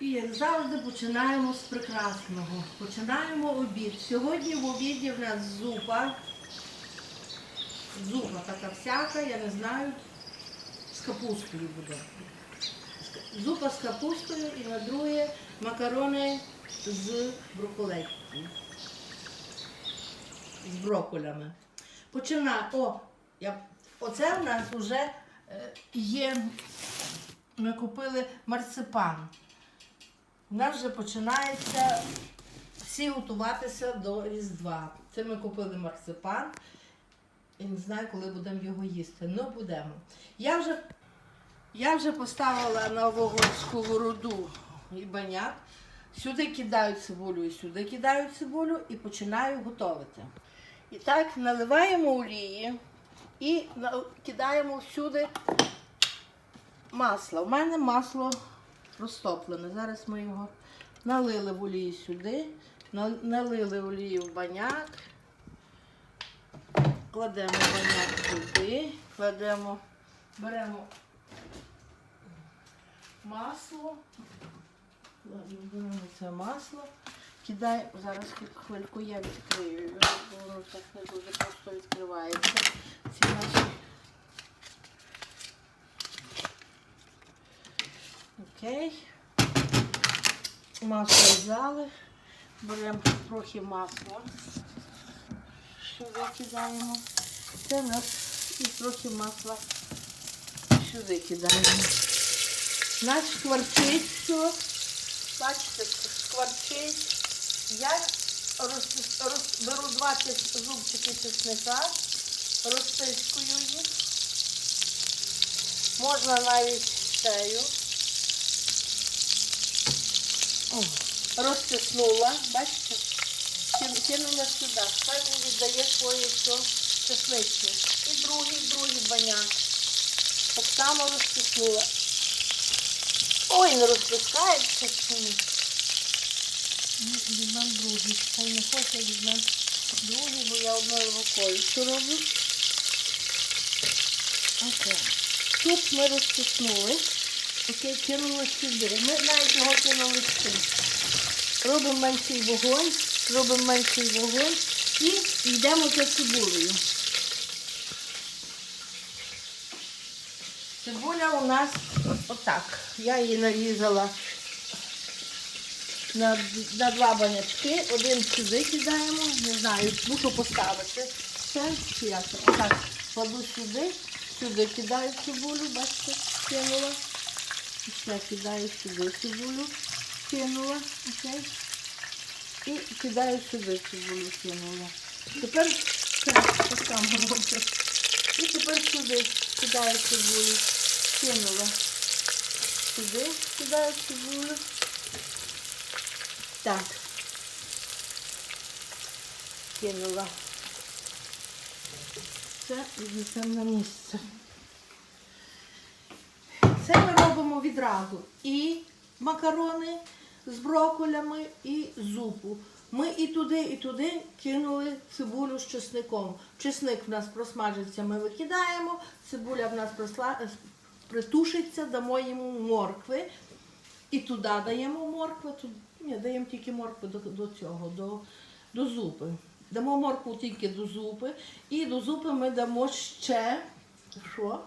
І як завжди починаємо з прекрасного. Починаємо обід. Сьогодні в обіді в нас зупа. Зупа така всяка, я не знаю. З капусткою буде. Зупа з капусткою і на друге макарони з броколеткою. З броколями. Починаю. О, я... Оце в нас вже е, є. Ми купили марципан. У нас вже починається всі готуватися до Різдва. Це ми купили марципан. І не знаю, коли будемо його їсти. Ну, будемо. Я вже, я вже поставила на вогонь сковороду і баняк. Сюди кидаю цибулю і сюди кидаю цибулю і починаю готувати. І так наливаємо олії і кидаємо всюди масло. У мене масло розтоплене. Зараз ми його налили в олію сюди, налили олію в баняк, кладемо баняк сюди, кладемо, беремо масло, беремо це масло, кидаємо, зараз хвильку я відкрию, воно так не дуже просто відкривається. Ці наші Окей. Масло взяли. Беремо трохи масла. Сюди кидаємо. Це у нас і трохи масла сюди кидаємо. Наш шкварчить все. Бачите, шкварчить. Я беру 20 зубчиків чесника, розтискую їх. Можна навіть шею. Розтиснула, бачите? Кинула сюди. Хай віддає своє все чесничне. І другий, другий баняк. Так само розтиснула. Ой, не розтискається чому. Ну, Візьмемо другий. Хай не хоче, візьмемо другий, бо я одною рукою що роблю. Тут ми розтиснули. Окей, кинули сюди. Ми навіть його кинули сюди. Робимо менший вогонь, робимо менший вогонь і йдемо за цибулею. Цибуля у нас отак. Я її нарізала на, на два банячки. Один сюди кидаємо, не знаю, мушу поставити. Чи як? Отак. Кладу сюди, сюди кидаю цибулю, бачите, кинула. І ще кидаю сюди цибулю, кинула, окей. І кидаю сюди цибулю, кинула. Тепер це так само роблю. І тепер сюди кидаю цибулю, кинула. Сюди кидаю цибулю. Так. Кинула. Це віднесемо на місце. Це ми робимо відразу. І макарони з броколями, і зупу. Ми і туди, і туди кинули цибулю з чесником. Чесник в нас просмажиться, ми викидаємо, цибуля в нас просла... е, притушиться, дамо йому моркви. І туди даємо моркви, тут... ні, даємо тільки моркви до, до цього, до, до зупи. Дамо моркву тільки до зупи. І до зупи ми дамо ще що?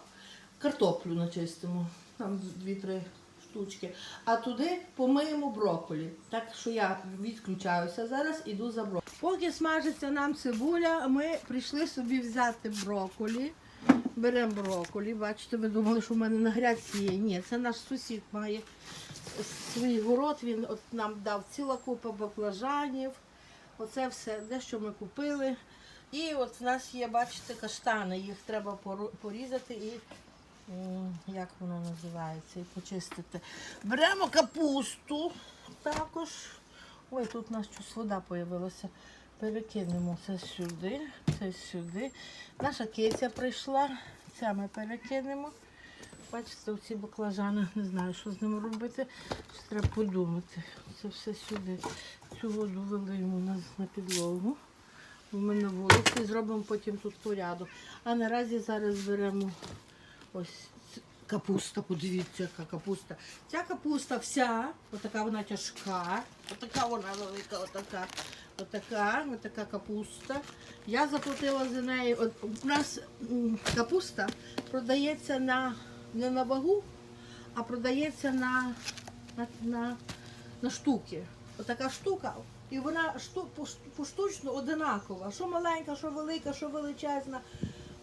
картоплю начистимо. Там дві-три штучки. А туди помиємо брокколі. Так що я відключаюся зараз, іду за брокколі. Поки смажиться нам цибуля, ми прийшли собі взяти брокколі. Беремо брокколі. Бачите, ви думали, що в мене на грядці є. Ні, це наш сусід має свій город. Він от нам дав ціла купа баклажанів. Оце все, дещо ми купили. І от в нас є, бачите, каштани. Їх треба порізати і як воно називається, і почистити. Беремо капусту також. Ой, тут у нас щось вода з'явилася. Перекинемо це сюди, це сюди. Наша киця прийшла, це ми перекинемо. Бачите, ці баклажани, не знаю, що з ними робити. Ще треба подумати. Це все сюди. Цю воду вилиємо на, на підлогу. Ми на вулиці зробимо потім тут порядок. А наразі зараз беремо ось капуста, подивіться, яка капуста. Ця капуста вся, отака вона тяжка, отака вона велика, отака, отака, отака капуста. Я заплатила за неї. От, у нас капуста продається на, не на вагу, а продається на, на, на, на штуки. Отака штука. І вона шту, поштучно одинакова. Що маленька, що велика, що величезна.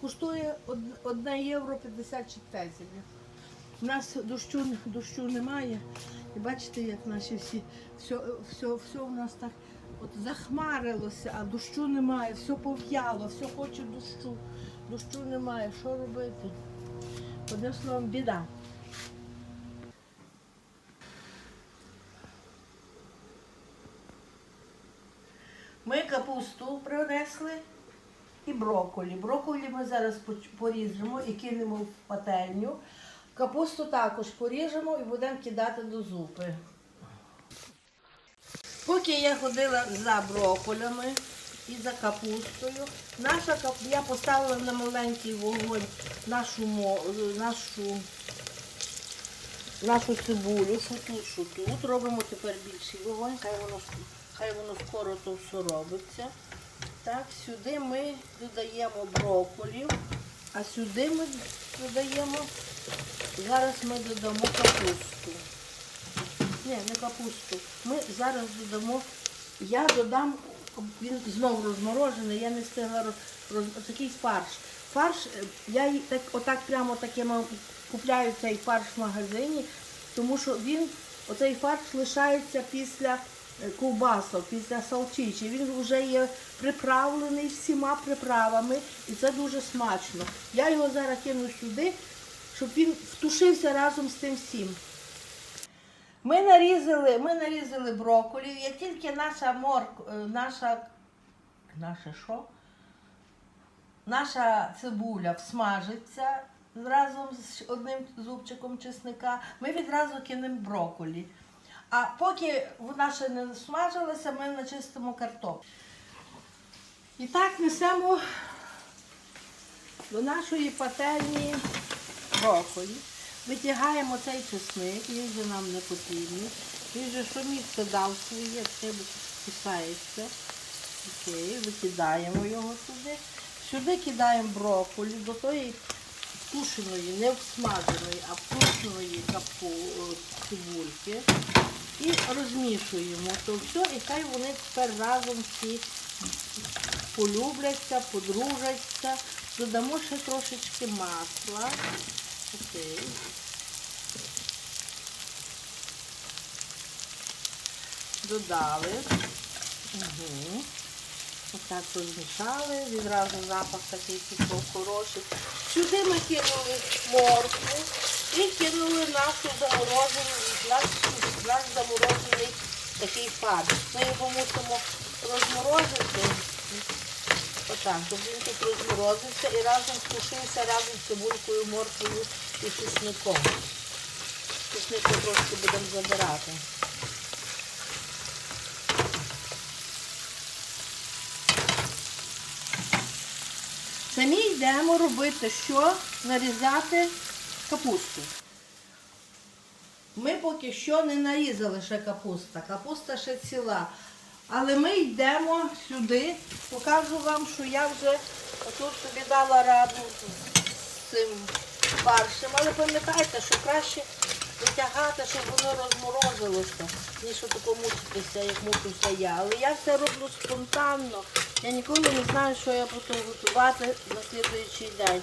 Коштує 1 євро 50 чертезелів. У нас дощу, дощу немає. І бачите, як наші всі, все, все, все у нас так от захмарилося, а дощу немає, все пов'яло, все хоче дощу. Дощу немає. Що робити? Одним словом, біда. Ми капусту принесли і брокколі. Брокколі ми зараз поріжемо і кинемо в пательню. Капусту також поріжемо і будемо кидати до зупи. Поки я ходила за брокколями і за капустою, наша кап... я поставила на маленький вогонь нашу, нашу... нашу цибулю, що тут. Робимо тепер більший вогонь, хай воно, хай воно скоро то все робиться. Так, сюди ми додаємо брокколі, а сюди ми додаємо, зараз ми додамо капусту. Ні, не капусту. Ми зараз додамо, я додам, він знову розморожений, я не встигла роз, такий фарш. Фарш, е, я так, отак прямо таким купляю цей фарш в магазині, тому що він, оцей фарш лишається після ковбасок, після салчичі. Він вже є приправлений всіма приправами і це дуже смачно. Я його зараз кину сюди, щоб він втушився разом з тим всім. Ми нарізали, ми нарізали брокколі. Як тільки наша морк, е, наша, що? Наша цибуля всмажиться разом з одним зубчиком чесника, ми відразу кинемо брокколі. А поки вона ще не смажилася, ми начистимо картоплю. І так несемо до нашої пательні брокколі. Витягаємо цей чесник, він вже нам не потрібний. Він вже місце дав своє, це кусається. Окей, викидаємо його туди. Сюди кидаємо брокколі, до тої тушеної, не всмаженої, а тушеної капу, о, цибульки. І розмішуємо то все, і хай вони тепер разом всі полюбляться, подружаться. Додамо ще трошечки масла. Окей. Додали. Угу. Отак розмішали, відразу запах такий пішов хороший. Сюди ми кинули моркву і кинули нашу заморожену, наш, наш заморожений такий фарш. Ми його мусимо розморозити. Отак, щоб він тут розморозився і разом стушився разом з цибулькою, морквою і чесником. Чесник трошки будемо забирати. Самі йдемо робити що? Нарізати капусту. Ми поки що не нарізали ще капуста. Капуста ще ціла. Але ми йдемо сюди, покажу вам, що я вже тут собі дала раду з цим фаршем. Але пам'ятайте, що краще витягати, щоб воно розморозилося, ніж тако мучитися, як мучуся я. Але я все роблю спонтанно. Я ніколи не знаю, що я буду готувати на слідуючий день.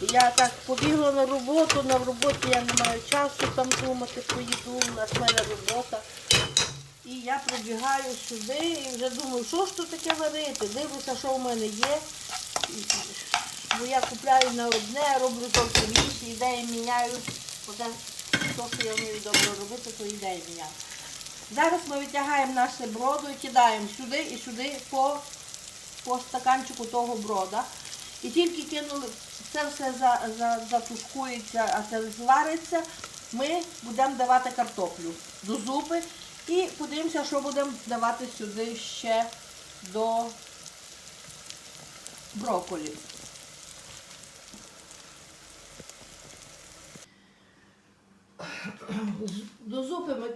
Я так побігла на роботу, на роботі я не маю часу там думати про їду, у нас мене робота. І я прибігаю сюди і вже думаю, що ж тут таке варити. Дивлюся, що в мене є. Бо я купляю на одне, роблю зовсім інше, ідеї міняю. То, що я вмію добре робити, то ідеї міняю. Зараз ми витягаємо наше броду і кидаємо сюди і сюди по, по стаканчику того брода. І тільки кинули, це все за, за, затушкується, а це звариться, ми будемо давати картоплю до зупи. І подивимося, що будемо давати сюди ще до брокколі. до зупи ми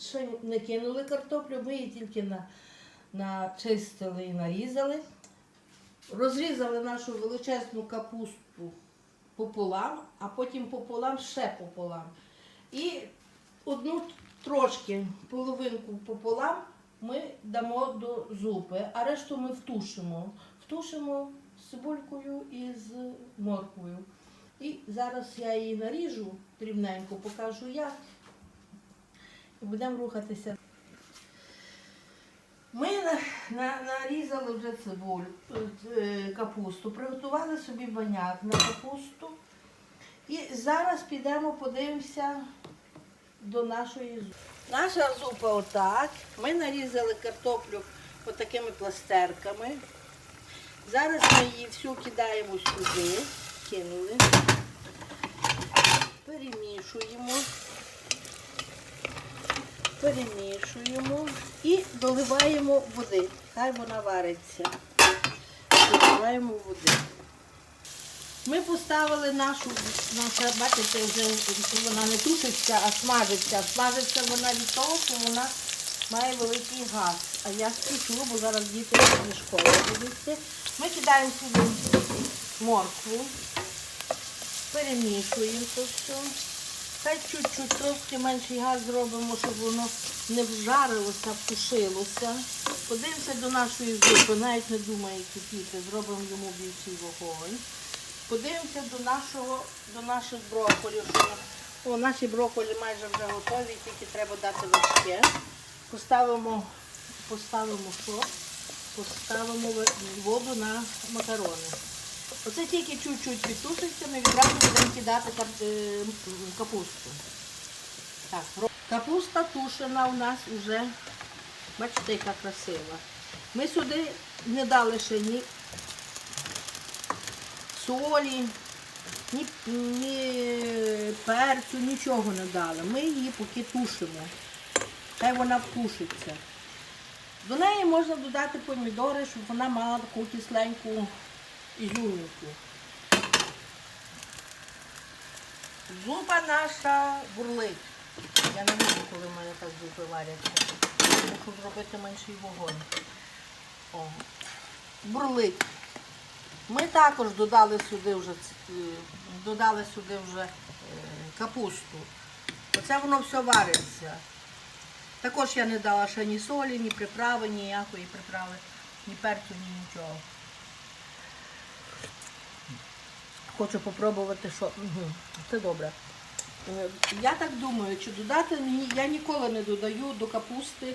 ще не кинули картоплю, ми її тільки на, начистили і нарізали. Розрізали нашу величезну капусту пополам, а потім пополам ще пополам. І одну трошки, половинку пополам ми дамо до зупи, а решту ми втушимо. Втушимо з цибулькою і з морквою. І зараз я її наріжу дрібненько, покажу як. І будемо рухатися. Ми на, на, нарізали вже цибулю, е, капусту, приготували собі баняк на капусту. І зараз підемо подивимося до нашої зупи. Наша зупа отак. Ми нарізали картоплю отакими пластерками. Зараз ми її всю кидаємо сюди, кинули, перемішуємо, перемішуємо і доливаємо води. Хай вона вариться. Доливаємо води. Ми поставили нашу, наша, бачите, вже вона не тушиться, а смажиться. Смажиться вона від того, що вона має великий газ. А я спішу, бо зараз діти зі школи будуть. Ми кидаємо сюди моркву, перемішуємо це все. Хай чуть-чуть трошки менший газ зробимо, щоб воно не вжарилося, а тушилося. Подивимося до нашої зупи, навіть не думає кипіти, зробимо йому більший вогонь. Подивимося до нашого, до наших брокколів. О, наші брокколі майже вже готові, тільки треба дати важке. Поставимо, поставимо що? Поставимо воду на макарони. Оце тільки чуть-чуть підтушиться, ми відразу будемо кидати е, капусту. Так, капуста тушена у нас вже, бачите, яка красива. Ми сюди не дали ще ні солі, ні, ні перцю, нічого не дали. Ми її поки тушимо. Хай вона втушиться. До неї можна додати помідори, щоб вона мала таку кисленьку ізюмінку. Зупа наша бурлить. Я не люблю, коли в мене так зупи варяться. Мушу зробити менший вогонь. О. Бурлить. Ми також додали сюди вже, е, додали сюди вже е, капусту. Оце воно все вариться. Також я не дала ще ні солі, ні приправи, ніякої приправи, ні перцю, ні нічого. Хочу попробувати, що угу, це добре. Я так думаю, чи додати мені, я ніколи не додаю до капусти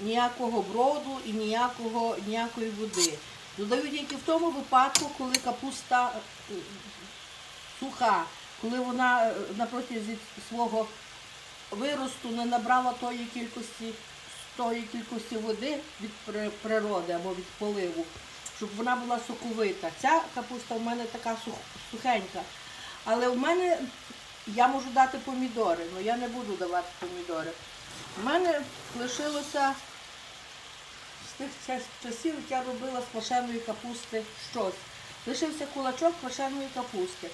ніякого броду і ніякого, ніякої води. Додаю тільки в тому випадку, коли капуста е, суха, коли вона е, на протязі свого виросту не набрала тої кількості, тої кількості води від природи або від поливу, щоб вона була соковита. Ця капуста в мене така сух- сухенька. Але в мене я можу дати помідори, але я не буду давати помідори. У мене лишилося з тих часів, як я робила з квашеної капусти щось. Лишився кулачок квашеної капусти.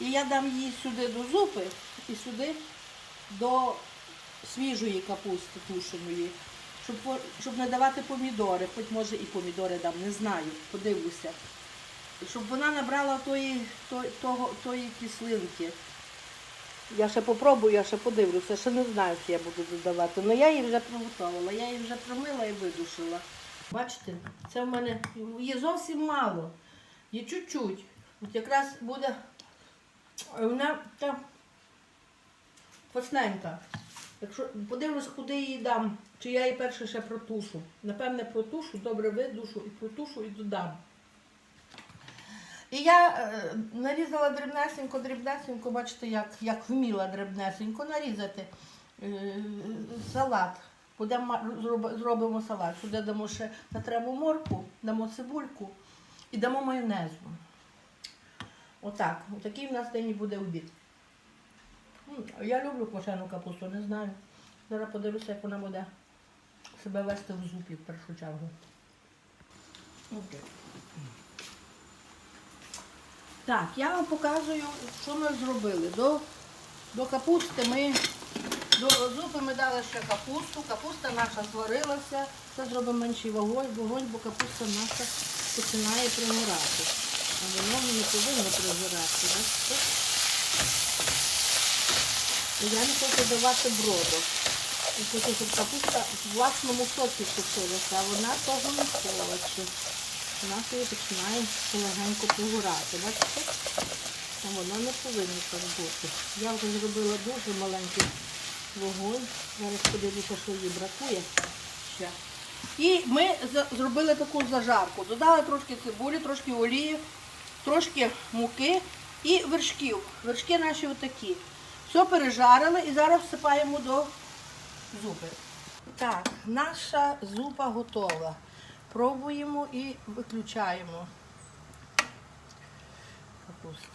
І я дам її сюди до зупи і сюди до свіжої капусти тушеної, щоб, щоб не давати помідори, хоч може і помідори дам, не знаю, подивлюся. Щоб вона набрала тої, то- того, тої кислинки. Я ще попробую, я ще подивлюся, ще не знаю, що я буду додавати. Але я її вже приготувала, я її вже промила і видушила. Бачите, це в мене є зовсім мало. Є чуть-чуть. От якраз буде вона та Вкусненька. Якщо подивлюсь, куди її дам, чи я її перше ще протушу. Напевне, протушу, добре видушу і протушу і додам. І я е, нарізала дрібнесенько, дрібнесенько, бачите, як, як вміла дрібнесенько нарізати е, салат. Будемо зробимо салат. Сюди дамо ще натремо морку, дамо цибульку і дамо майонезу. Отак. Отакий в нас день і буде обід. Я люблю квашену капусту, не знаю. Зараз подивлюся, як вона буде себе вести в зупі в першу чергу. Окей. Так, я вам показую, що ми зробили. До До капусти ми, до зупи ми дали ще капусту. Капуста наша зварилася. Це зробимо менший вогонь, вогонь, бо капуста наша починає пригорати. А воно не повинно пригорати. І Я не хочу давати броду. Я хочу, щоб капуста в власному соці сушилася, а вона того не хоче. Вона собі починає легенько пригорати. Бачите? Воно не повинно так бути. Я вже зробила дуже маленький вогонь. Зараз подивлюся, що їй бракує ще. І ми зробили таку зажарку. Додали трошки цибулі, трошки олії, трошки муки і вершків. Вершки наші отакі. Все пережарили і зараз всипаємо до зупи. Так, наша зупа готова. Пробуємо і виключаємо. Капусту.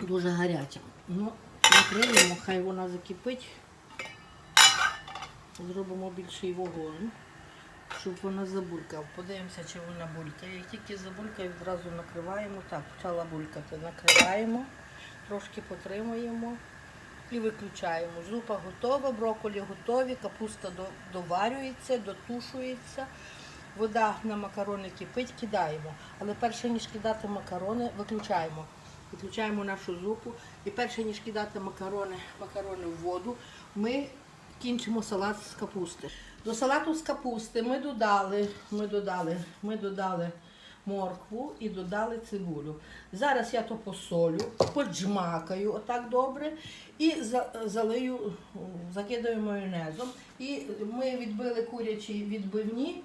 Дуже гаряча. Ну, накриємо, хай вона закипить. Зробимо більший вогонь, щоб вона забулькала. Подивимося, чи вона булькає. Як тільки забулькає, відразу накриваємо. Так, почала булькати. Накриваємо, трошки потримуємо і виключаємо. Зупа готова, брокколі готові, капуста доварюється, дотушується. Вода на макарони кипить, кидаємо. Але перше, ніж кидати макарони, виключаємо. Виключаємо нашу зупу. І перше, ніж кидати макарони, макарони в воду, ми кінчимо салат з капусти. До салату з капусти ми додали, ми додали, ми додали моркву і додали цибулю. Зараз я то посолю, поджмакаю отак добре і залию, закидаю майонезом. І ми відбили курячі відбивні,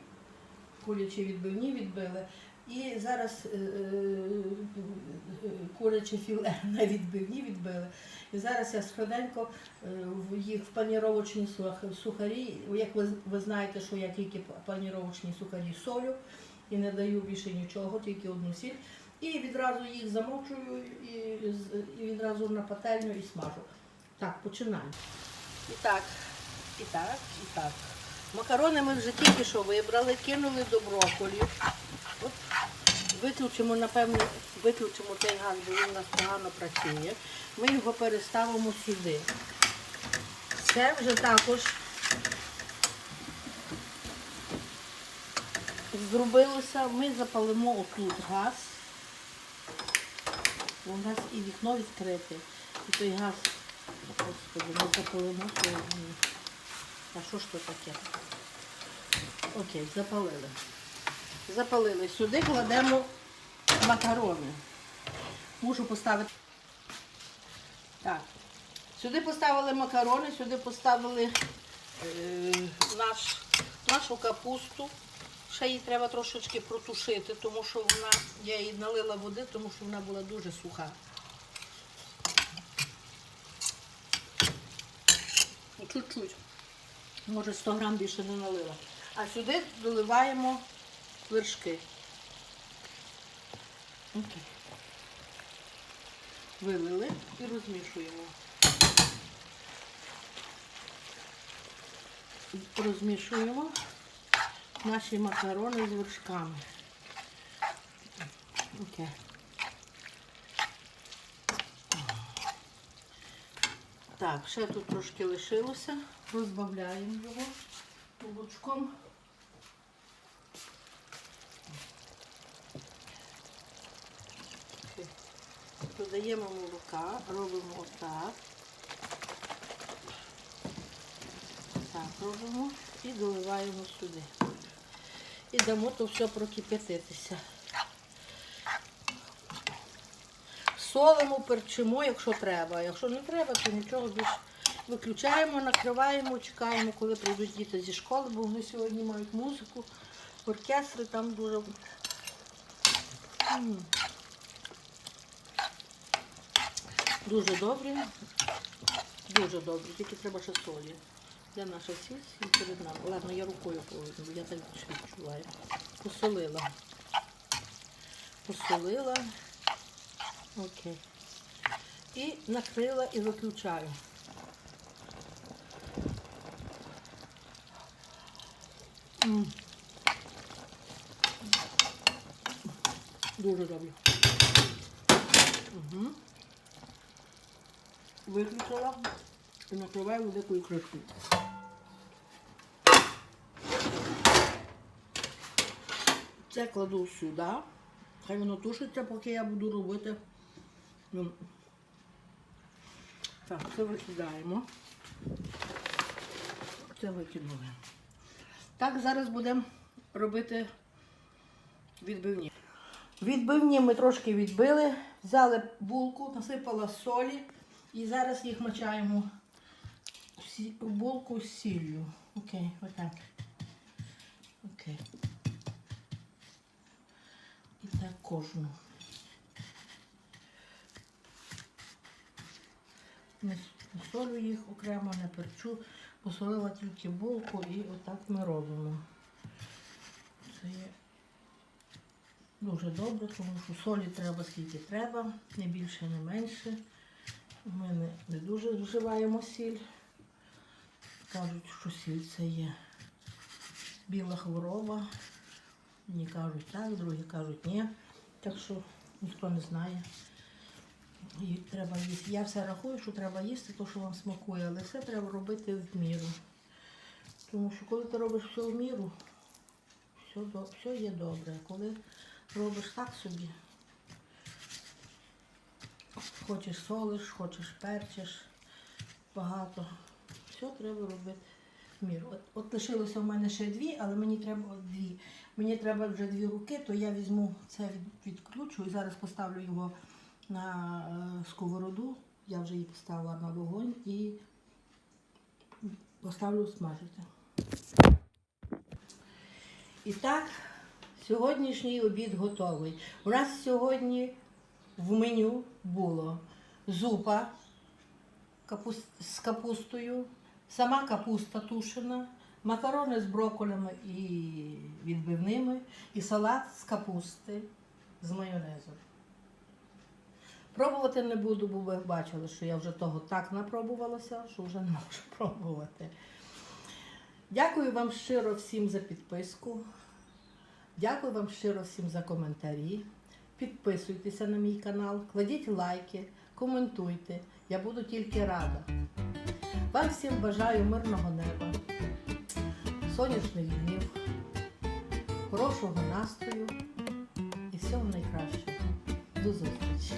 курячі відбивні відбили. І зараз е, е, куряче філе на відбивні відбили. І зараз я швиденько е, в- їх в паніровочні сухарі. Як ви, ви знаєте, що я тільки паніровочні сухарі солю і не даю більше нічого, тільки одну сіль. І відразу їх замочую і, і відразу на пательню і смажу. Так, починаємо. І так, і так, і так. Макарони ми вже тільки що вибрали, кинули до брокколі. Виключимо, напевно, виключимо цей газ, бо він у нас погано працює. Ми його переставимо сюди. Це вже також зробилося. Ми запалимо отут газ. У нас і вікно відкрите. І той газ, господи, ми запалимо. А що ж то таке? Окей, запалили. Запалили. Сюди кладемо макарони. Мушу поставити. Так. Сюди поставили макарони, сюди поставили е, наш, нашу капусту. Ще її треба трошечки протушити, тому що вона, я їй налила води, тому що вона була дуже суха. Чуть-чуть. Може 100 грам більше не налила. А сюди доливаємо вершки. Вилили і розмішуємо. Розмішуємо наші макарони з вершками. Окей. Так, ще тут трошки лишилося. Розбавляємо його лучком. Окей. Додаємо молока, робимо отак. Так, робимо і доливаємо сюди. І дамо то все прокип'ятитися. Солимо, перчимо, якщо треба. Якщо не треба, то нічого більше. Виключаємо, накриваємо, чекаємо, коли прийдуть діти зі школи, бо вони сьогодні мають музику, оркестри там дуже. Дуже добрі. Дуже добрі, тільки треба ще солі. Де наша? Сіль перед нами. Ладно, я рукою повинна, я так відчуваю. Посолила. Посолила. Окей. І накрила і виключаю. Дуже добре. Угу. Виключила і накриваю великою кришкою. Це кладу сюди. Хай воно тушиться, поки я буду робити. Ну, Так, це викидаємо. Це викинули. Так, зараз будемо робити відбивні. Відбивні ми трошки відбили, взяли булку, насипала солі і зараз їх мочаємо в булку з сіллю. Окей, отак. Окей. І так кожну. Не солю їх окремо, не перчу, посолила тільки булку і отак ми робимо. Це є дуже добре, тому що солі треба скільки треба, не більше, не менше. Ми не, не дуже вживаємо сіль. Кажуть, що сіль це є біла хвороба. Одні кажуть так, другі кажуть ні. Так що ніхто не знає. І треба їсти. Я все рахую, що треба їсти, то, що вам смакує, але все треба робити в міру. Тому що коли ти робиш все в міру, все, все є добре. Коли робиш так собі, хочеш солиш, хочеш перчиш багато, все треба робити в. От, от лишилося в мене ще дві, але мені треба от дві. Мені треба вже дві руки, то я візьму це від, відключу і зараз поставлю його на е, сковороду. Я вже її поставила на вогонь і поставлю смажити. І так, сьогоднішній обід готовий. У нас сьогодні в меню було зупа з капустою, сама капуста тушена, макарони з броколями і відбивними, і салат з капусти з майонезом. Пробувати не буду, бо ви бачили, що я вже того так напробувалася, що вже не можу пробувати. Дякую вам щиро всім за підписку. Дякую вам щиро всім за коментарі. Підписуйтеся на мій канал, кладіть лайки, коментуйте. Я буду тільки рада. Вам всім бажаю мирного неба, сонячних днів, хорошого настрою і всього найкращого. До зустрічі!